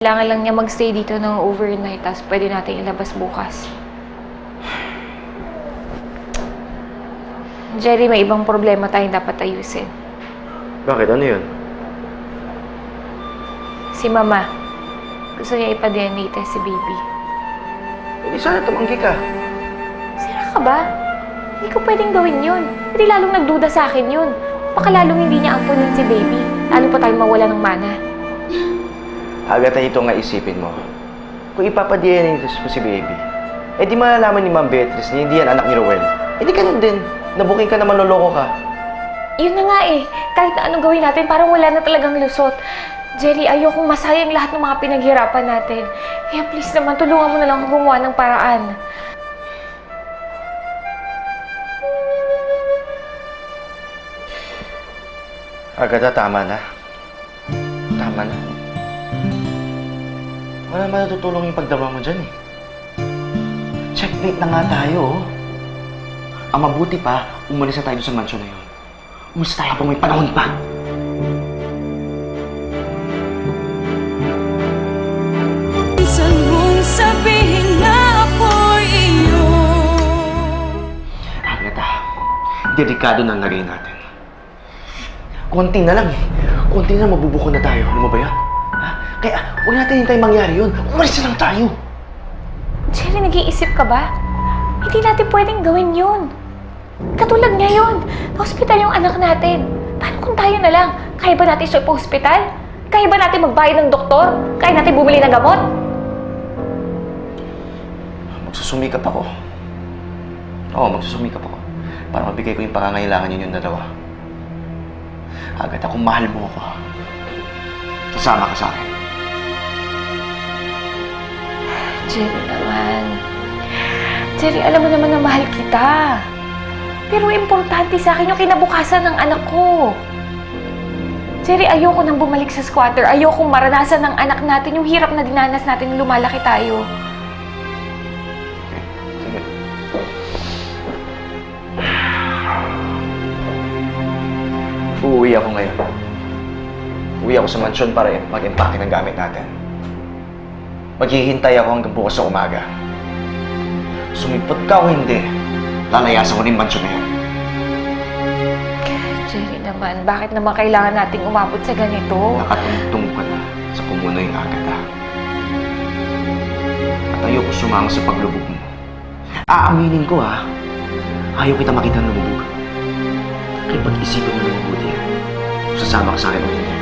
Kailangan lang niya magstay dito ng overnight, tapos pwede natin ilabas bukas. Jerry, may ibang problema tayong dapat ayusin. Bakit? Ano yun? Si Mama, gusto niya ipa-DNA test si baby. Hindi sana tumanggi ka. Sira ka ba? Hindi ko pwedeng gawin yun. Hindi lalong nagduda sa akin yun. Baka lalong hindi niya ampunin si baby. Lalo pa tayo mawala ng mana. Agad ito nga isipin mo. Kung ipapa-DNA test mo si baby, eh di malalaman ni Ma'am Beatrice na hindi yan anak ni Rowel. Eh di ganun din. Nabuking ka naman loloko ka. Yun na nga eh. Kahit na anong gawin natin, parang wala na talagang lusot. Jerry, ayokong masayang lahat ng mga pinaghirapan natin. Kaya please naman, tulungan mo na lang gumawa ng paraan. Agad tama na. Tama na. Wala naman natutulong yung pagdama mo dyan eh. Checkmate na nga tayo oh. Ang mabuti pa, umalis na tayo sa mansion na yun. Umalis tayo habang may panahon pa. Minsan mong sabihin na ako'y iyo Agata, delikado na ang lagay natin. Konti na lang eh. Konti na mabubuko na tayo. Ano mo ba yan? Kaya, huwag natin hintay mangyari yun. Umalis na lang tayo. Jerry, nag-iisip ka ba? Hindi natin pwedeng gawin yun. Katulad ngayon, hospital yung anak natin. Paano kung tayo na lang? Kaya ba natin siya pa-hospital? Kaya ba natin magbayad ng doktor? Kaya natin bumili ng gamot? Magsusumikap ako. Oo, magsusumikap ako. Para mabigay ko yung pangangailangan ninyong dalawa. Agad kung mahal mo ako. Kasama ka sa akin. Jerry naman. Jerry, alam mo naman na mahal kita. Pero importante sa akin yung kinabukasan ng anak ko. Jerry, ayoko nang bumalik sa squatter. Ayoko maranasan ng anak natin yung hirap na dinanas natin nung lumalaki tayo. Uuwi ako ngayon. Uwi ako sa mansyon para mag-empake ng gamit natin. Maghihintay ako hanggang bukas sa umaga. Sumipot ka o hindi, lalayasan ko rin mansyon na yun. Jerry naman, bakit naman kailangan nating umabot sa ganito? Nakatungtong ka na sa kumunoy ng agata. At ayoko sumama sa paglubog mo. Aaminin ko ha, ayaw kita makita lumubog. Kaya pag-isipin mo na mabuti yan, sasama ka sa akin o hindi.